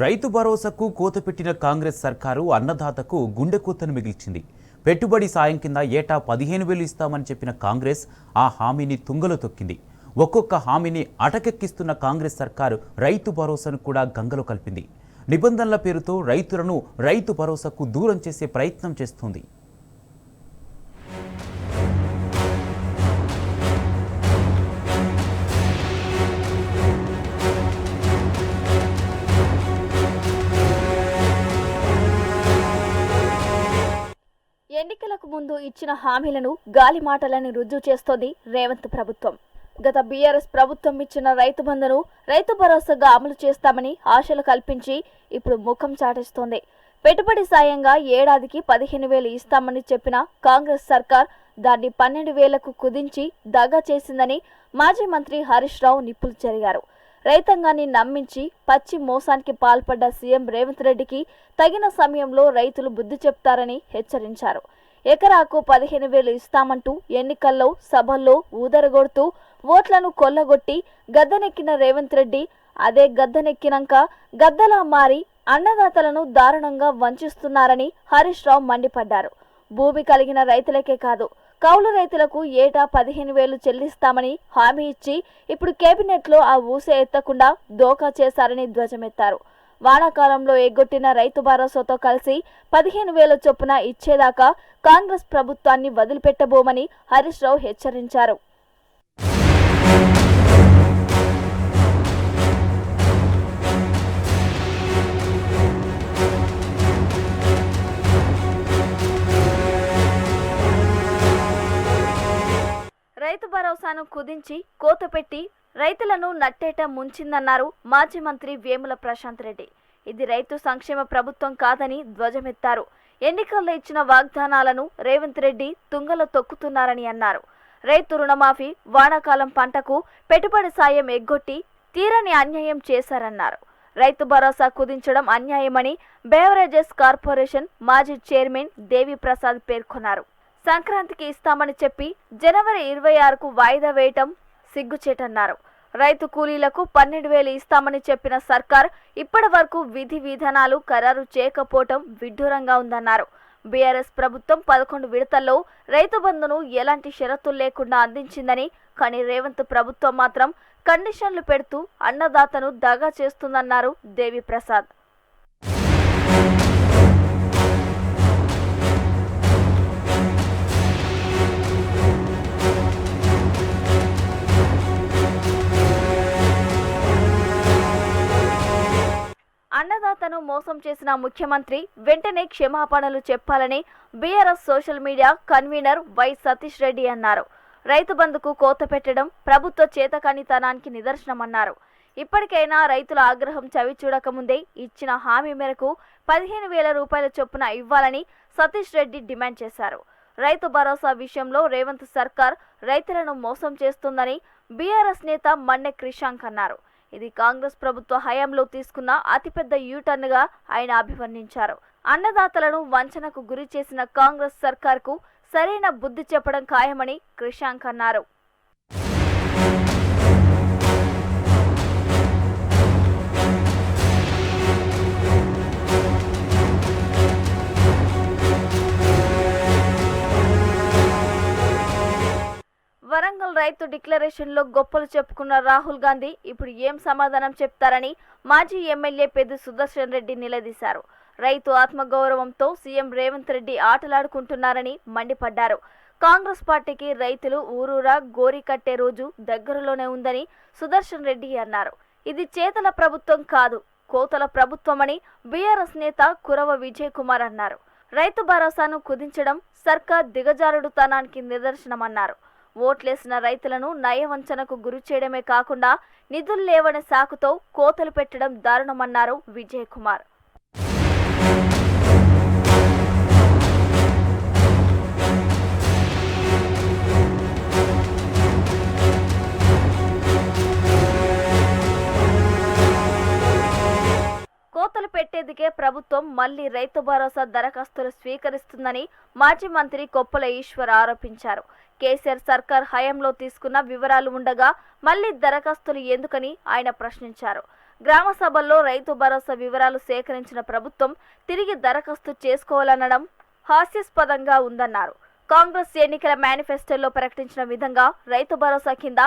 రైతు భరోసాకు కోత పెట్టిన కాంగ్రెస్ సర్కారు అన్నదాతకు గుండె కూతను మిగిల్చింది. పెట్టుబడి సాయం కింద ఏటా పదిహేను వేలు ఇస్తామని చెప్పిన కాంగ్రెస్ ఆ హామీని తుంగలో తొక్కింది. ఒక్కొక్క హామీని అటకెక్కిస్తున్న కాంగ్రెస్ సర్కారు రైతు భరోసాను కూడా గంగలో కలిపింది. నిబంధనల పేరుతో రైతులను రైతు భరోసాకు దూరం చేసే ప్రయత్నం చేస్తుంది. ముందు ఇచ్చిన హామీలను గాలి మాటలని రుజువు చేస్తోంది రేవంత్ ప్రభుత్వం. గత బీఆర్ఎస్ ప్రభుత్వం ఇచ్చిన రైతు బంధును రైతు భరోసాగా అమలు చేస్తామని ఆశలు కల్పించి ఇప్పుడు ముఖం చాటేస్తోంది. పెట్టుబడి సాయంగా ఏడాదికి పదిహేను వేలు ఇస్తామని చెప్పిన కాంగ్రెస్ సర్కార్ దాన్ని పన్నెండు వేలకు కుదించి దగా చేసిందని మాజీ మంత్రి హరీష్ రావు నిప్పులు జరిగారు. రైతాంగాన్ని నమ్మించి పచ్చి మోసానికి పాల్పడ్డ సీఎం రేవంత్ రెడ్డికి తగిన సమయంలో రైతులు బుద్ధి చెప్తారని హెచ్చరించారు. ఎకరాకు పదిహేను వేలు ఇస్తామంటూ ఎన్నికల్లో సభల్లో ఊదరగొడుతూ ఓట్లను కొల్లగొట్టి గద్దెనెక్కిన రేవంత్ రెడ్డి అదే గద్దెనెక్కినాక గద్దలా మారి అన్నదాతలను దారుణంగా వంచిస్తున్నారని హరీష్ రావు మండిపడ్డారు. భూమి కలిగిన రైతులకే కాదు కౌలు రైతులకు ఏటా పదిహేను వేలు చెల్లిస్తామని హామీ ఇచ్చి ఇప్పుడు కేబినెట్లో ఆ ఊసే ఎత్తకుండా దోకా చేశారని ధ్వజమెత్తారు. వానాకాలంలో ఎగ్గొట్టిన రైతు భరోసాతో కలిసి పదిహేను వేల చొప్పున ఇచ్చేదాకా కాంగ్రెస్ ప్రభుత్వాన్ని వదిలిపెట్టబోమని హరీష్ రావు హెచ్చరించారు. రైతు భరోసాను కుదించి కోత పెట్టి రైతులను నట్టేట ముంచిందన్నారు మాజీ మంత్రి వేముల ప్రశాంత్ రెడ్డి. ఇది రైతు సంక్షేమ ప్రభుత్వం కాదని ధ్వజమెత్తారు. ఎన్నికల్లో ఇచ్చిన వాగ్దానాలను రేవంత్ రెడ్డి తుంగలో తొక్కుతున్నారని అన్నారు. రైతు రుణమాఫీ వానాకాలం పంటకు పెట్టుబడి సాయం ఎగ్గొట్టి తీరని అన్యాయం చేశారన్నారు. రైతు భరోసా కుదించడం అన్యాయమని బేవరేజెస్ కార్పొరేషన్ మాజీ చైర్మన్ దేవి ప్రసాద్ పేర్కొన్నారు. సంక్రాంతికి ఇస్తామని చెప్పి జనవరి ఇరవై ఆరుకు వాయిదా వేయటం సిగ్గుచేటన్నారు. రైతు కూలీలకు పన్నెండు వేలు ఇస్తామని చెప్పిన సర్కార్ ఇప్పటి వరకు విధి విధానాలు ఖరారు చేయకపోవటం విడ్డూరంగా ఉందన్నారు. బీఆర్ఎస్ ప్రభుత్వం పదకొండు విడతల్లో రైతు బంధును ఎలాంటి షరతులు లేకుండా అందించిందని కానీ రేవంత్ ప్రభుత్వం మాత్రం కండిషన్లు పెడుతూ అన్నదాతను దగా చేస్తుందన్నారు దేవి మోసం చేసిన ముఖ్యమంత్రి వెంటనే క్షమాపణలు చెప్పాలని BRS social media convener Y Satish Reddy అన్నారు. రైతు బంధుకు కోత పెట్టడం ప్రభుత్వ చేతకానితనానికి నిదర్శనమన్నారు. ఇప్పటికైనా రైతుల ఆగ్రహం చవి చూడకముందే ఇచ్చిన హామీ మేరకు పదిహేను వేల రూపాయల చొప్పున ఇవ్వాలని సతీష్ రెడ్డి డిమాండ్ చేశారు. రైతు భరోసా విషయంలో రేవంత్ సర్కార్ రైతులను మోసం చేస్తుందని బీఆర్ఎస్ నేత మన్నె క్రిషాంక్ అన్నారు. ఇది కాంగ్రెస్ ప్రభుత్వ హయాంలో తీసుకున్న అతిపెద్ద యూటర్న్గా ఆయన అభివర్ణించారు. అన్నదాతలను వంచనకు గురి చేసిన కాంగ్రెస్ సర్కార్కు సరైన బుద్ధి చెప్పడం ఖాయమని క్రిషాంక్ అన్నారు. డిక్లరేషన్లో డిక్లరేషన్లో గొప్పలు చెప్పుకున్న రాహుల్ గాంధీ ఇప్పుడు ఏం సమాధానం చెప్తారని మాజీ ఎమ్మెల్యే పెద్ద సుదర్శన్ రెడ్డి నిలదీశారు. రైతు ఆత్మగౌరవంతో సీఎం రేవంత్ రెడ్డి ఆటలాడుకుంటున్నారని మండిపడ్డారు. కాంగ్రెస్ పార్టీకి రైతులు ఊరూరా గోరి కట్టే రోజు దగ్గరలోనే ఉందని సుదర్శన్ రెడ్డి అన్నారు. ఇది చేతల ప్రభుత్వం కాదు కోతల ప్రభుత్వమని బీఆర్ఎస్ నేత కురవ విజయ్ కుమార్ అన్నారు. రైతు భరోసాను కుదించడం సర్కార్ దిగజారుడుతనానికి నిదర్శనమన్నారు. ఓట్లేసిన రైతులను నయవంచనకు గురి చేయడమే కాకుండా నిధులు లేవని సాకుతో కోతలు పెట్టడం దారుణమన్నారు విజయ్ కుమార్. కోతలు పెట్టేందుకే ప్రభుత్వం మళ్ళీ రైతు భరోసా దరఖాస్తులు స్వీకరిస్తుందని మాజీ మంత్రి కొప్పల ఈశ్వర్ ఆరోపించారు. కేసీఆర్ సర్కార్ హయాంలో తీసుకున్న వివరాలు ఉండగా మళ్ళీ దరఖాస్తులు ఎందుకని ఆయన ప్రశ్నించారు. గ్రామ సభల్లో రైతు భరోసా వివరాలు సేకరించిన ప్రభుత్వం తిరిగి దరఖాస్తు చేసుకోవాలనడం హాస్యాస్పదంగా ఉందన్నారు. కాంగ్రెస్ ఎన్నికల మేనిఫెస్టోలో ప్రకటించిన విధంగా రైతు భరోసా కింద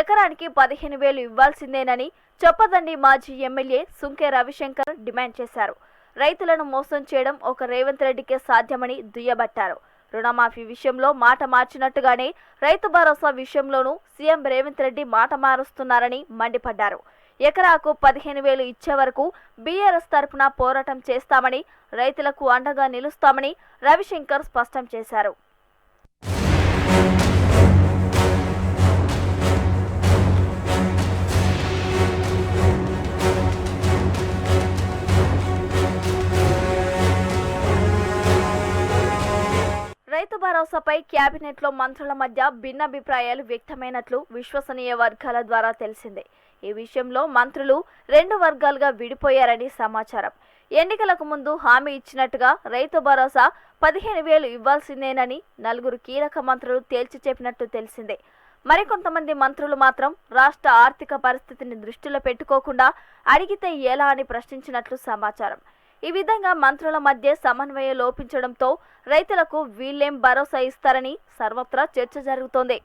ఎకరానికి పదిహేను వేలు ఇవ్వాల్సిందేనని చొప్పదండి మాజీ ఎమ్మెల్యే సుంకే రవిశంకర్ డిమాండ్ చేశారు. రైతులను మోసం చేయడం ఒక రేవంత్ రెడ్డికే సాధ్యమని దుయ్యబట్టారు. రుణమాఫీ విషయంలో మాట మార్చినట్టుగానే రైతు భరోసా విషయంలోనూ సీఎం రేవంత్ రెడ్డి మాట మారుస్తున్నారని మండిపడ్డారు. ఎకరాకు పదిహేను వేలు ఇచ్చే వరకు బీఆర్ఎస్ తరఫున పోరాటం చేస్తామని రైతులకు అండగా నిలుస్తామని రవిశంకర్ స్పష్టం చేశారు. రైతు క్యాబినెట్లో మంత్రుల మధ్య భిన్నాభిప్రాయాలు వ్యక్తమైనట్లు విశ్వసనీయ వర్గాల ద్వారా తెలిసిందే. ఈ విషయంలో మంత్రులు రెండు వర్గాలుగా విడిపోయారని సమాచారం. ఎన్నికలకు ముందు హామీ ఇచ్చినట్టుగా రైతు భరోసా పదిహేను వేలు ఇవ్వాల్సిందేనని నలుగురు కీలక మంత్రులు తేల్చి చెప్పినట్టు తెలిసిందే. మరికొంతమంది మంత్రులు మాత్రం రాష్ట్ర ఆర్థిక పరిస్థితిని దృష్టిలో పెట్టుకోకుండా అడిగితే ఎలా అని ప్రశ్నించినట్లు సమాచారం. ఈ విధంగా మంత్రుల మధ్య సమన్వయం లోపించడంతో రైతులకు వీళ్ళేం భరోసా ఇస్తారని సర్వత్రా చర్చ జరుగుతోంది.